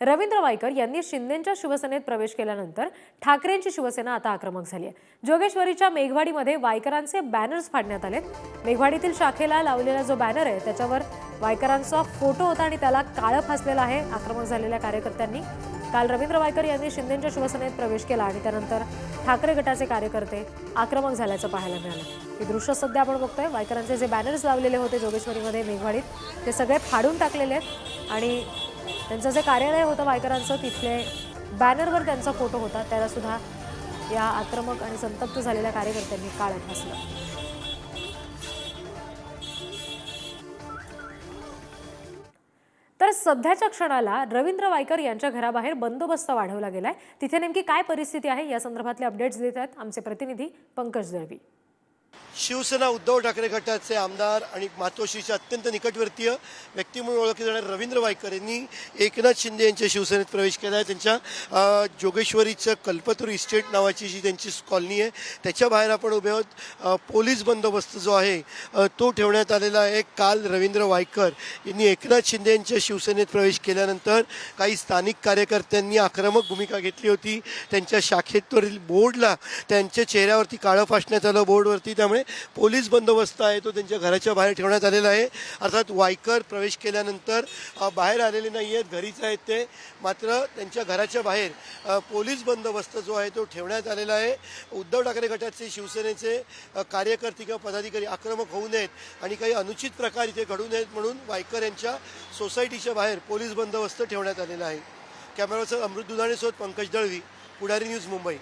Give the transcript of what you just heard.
रवींद्र वायकर यांनी शिंदेच्या शिवसेनेत प्रवेश केल्यानंतर ठाकरेंची शिवसेना आता आक्रमक झाली आहे. जोगेश्वरीच्या मेघवाडीमध्ये वायकरांचे बॅनर्स फाडण्यात आले मेघवाडीतील शाखेला लावलेला जो बॅनर आहे त्याच्यावर वायकरांचा फोटो होता आणि त्याला काळं फासलेलं आहे आक्रमक झालेल्या कार्यकर्त्यांनी. काल रवींद्र वायकर यांनी शिंदेच्या शिवसेनेत प्रवेश केला आणि त्यानंतर ठाकरे गटाचे कार्यकर्ते आक्रमक झाल्याचं पाहायला मिळालं. हे दृश्य सध्या आपण बघतोय. वायकरांचे जे बॅनर्स लावलेले होते जोगेश्वरीमध्ये मेघवाडीत ते सगळे फाडून टाकलेले आहेत. आणि त्यांचं जे कार्यालय होतं वायकरांचं तिथले बॅनरवर त्यांचा फोटो होता. त्याला सुद्धा या आक्रमक आणि संतप्त झालेल्या कार्यकर्त्यांनी काळ ठासलं तर सध्याच्या क्षणाला रवींद्र वायकर यांच्या घराबाहेर बंदोबस्त वाढवला गेलाय. तिथे नेमकी काय परिस्थिती आहे? या संदर्भातले अपडेट्स देत आहेत आमचे प्रतिनिधी पंकज दळवी. शिवसेना उद्धव ठाकरे गटाचे आमदार आणि मातोश्रीचे अत्यंत निकटवर्तीय व्यक्ती म्हणून ओळखले जाणारे रवींद्र वायकर यांनी एकनाथ शिंदे यांच्या शिवसेनेत प्रवेश केला आहे. त्यांच्या जोगेश्वरीचं कल्पतरू इस्टेट नावाची जी त्यांची कॉलनी आहे त्याच्या बाहेर आपण उभे आहोत. पोलीस बंदोबस्त जो आहे तो ठेवण्यात आलेला आहे. काल रवींद्र वायकर यांनी एकनाथ शिंदे यांच्या शिवसेनेत प्रवेश केल्यानंतर काही स्थानिक कार्यकर्त्यांनी आक्रमक भूमिका घेतली होती. त्यांच्या शाखेतवरील बोर्डला त्यांच्या चेहऱ्यावरती काळं फासण्यात आलं. बोर्डवरती त्यामुळे पोलीस बंदोबस्त आहे तो त्यांच्या घराच्या बाहेर ठेवण्यात आलेला आहे. अर्थात वायकर प्रवेश केल्यानंतर बाहेर आलेले नाही आहेत घरीच आहेत ते. मात्र त्यांच्या घराच्या बाहेर पोलीस बंदोबस्त जो आहे तो ठेवण्यात आलेला आहे. उद्धव ठाकरे गटाचे शिवसेनेचे कार्यकर्ते किंवा पदाधिकारी आक्रमक होऊ नयेत आणि काही अनुचित प्रकार इथे घडू नयेत म्हणून वायकर यांच्या सोसायटीच्या बाहेर पोलीस बंदोबस्त ठेवण्यात आलेला आहे. कॅमेराचं अमृत दुधाणेसोबत पंकज दळवी पुढारी न्यूज मुंबई.